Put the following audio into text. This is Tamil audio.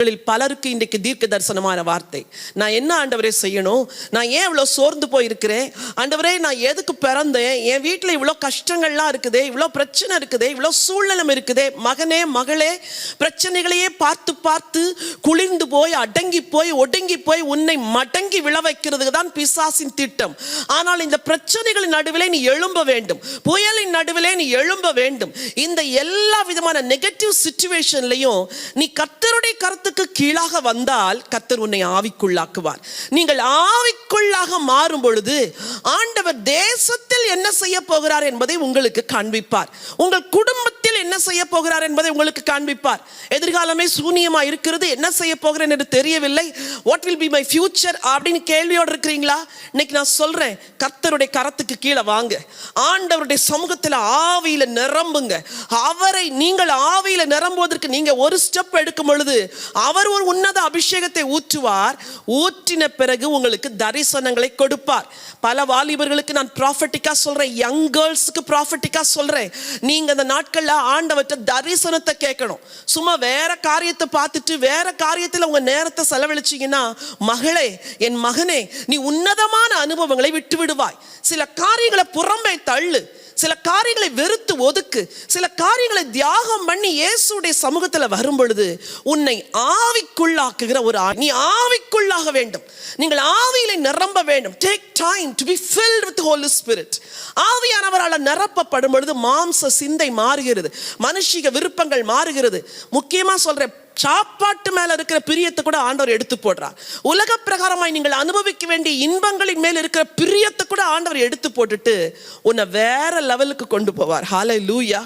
உங்களில் பலருக்கு இன்றைக்கு தீர்க்க தரிசனமான வார்த்தை. நான் என்ன ஆண்டவரே செய்யணும்? நான் ஏன் இவ்வளோ சோர்ந்து போயிருக்கிறேன்? ஆண்டவரே நான் எதுக்கு பிறந்தேன்? என் வீட்டில் இவ்வளோ கஷ்டங்கள்லாம் இருக்குதே இவ்வளோ பிரச்சனை இருக்குதே இவ்வளோ சூழ்நிலம் இருக்குதே மகனே மகளே பிரச்சனைகளையே பார்த்து பார்த்து குளிர்ந்து போய் அடங்கி போய் ஒடுங்கி போய் உன்னை மடங்கி விழ வைக்கிறதுக்கு தான் பிசாசின் திட்டம். ஆனால் இந்த பிரச்சனைகளின் நடுவிலே நீ எழும்ப வேண்டும். புயலின் நடுவிலே நீ எழும்ப வேண்டும். இந்த எல்லா விதமான நெகட்டிவ் சுச்சுவேஷன்லையும் நீ கத்தருடைய கருத்து கருத்துக்கு கீழாக வந்தால் கத்தர் உன்னை ஆவிக்குள்ளாக்குவார். நீங்கள் ஆவிக்குள்ளாக மாறும் பொழுது ஆண்டவர் தேசத்தில் என்ன செய்ய போகிறார் என்பதை உங்களுக்கு காண்பிப்பார். உங்கள் குடும்பத்தில் என்ன செய்ய போகிறார் என்பதை உங்களுக்கு காண்பிப்பார். எதிர்காலமே சூனியமாக இருக்கிறது. என்ன செய்ய போகிறேன் என்று தெரியவில்லை. What will be my future அப்படின்னு கேள்வியோடு இருக்கிறீங்களா? இன்னைக்கு நான் சொல்கிறேன் கர்த்தருடைய கரத்துக்கு கீழே வாங்க. ஆண்டவருடைய சமூகத்தில் ஆவியில் நிரம்புங்க. அவரை நீங்கள் ஆவியில் நிரம்புவதற்கு நீங்கள் ஒரு ஸ்டெப் எடுக்கும் பொழுது அவர் ஒரு உன்னத அபிஷேகத்தை ஊற்றுவார். ஊற்றின பிறகு உங்களுக்கு தரிசனங்களை கொடுப்பார். பல வாலிபர்களுக்கு நான் ப்ராஃபட்டிக்கா சொல்கிறேன் யங் கேர்ள்ஸுக்கு ப்ராஃபட்டிக்கா சொல்கிறேன் நீங்கள் அந்த நாட்களில் ஆண்டவற்ற தரிசனத்தை கேட்கணும். சும்மா வேற காரியத்தை பார்த்துட்டு வேற காரியத்தில் உங்க நேரத்தை செலவழிச்சிங்கன்னா மகளே என் மகனே நீ உன்னதமான அனுபவங்களை விட்டு விடுவாய் சில காரியங்களை புறம்பே தள்ளு. சில காரியங்களை வெறுத்து ஒதுக்கு. சில காரியங்களை தியாகம் பண்ணி இயேசுடைய சமூகத்தில் வரும் பொழுது உன்னை ஆவிக்குள்ளாக்குகிற ஒரு நீ நீ ஆவிக்குள்ளாக வேண்டும். நீங்கள் ஆவியிலே நிரம்ப வேண்டும். Take time to be filled with holy spirit ஆவியானவரால் நிரப்பப்படும் பொழுது மாம்ச சிந்தை மாறுகிறது. மனுஷிக விருப்பங்கள் மாறுகிறது. முக்கியமா சொல்ற சாப்பாட்டு மேல இருக்கிற பிரியத்தை கூட ஆண்டவர் எடுத்து போடுறார். உலக பிரகாரமாய் நீங்கள் அனுபவிக்க வேண்டிய இன்பங்களின் மேல் இருக்கிற பிரியத்தை கூட ஆண்டவர் எடுத்து போட்டுட்டு உன்னை வேற லெவலுக்கு கொண்டு போவார். ஹாலை லூயா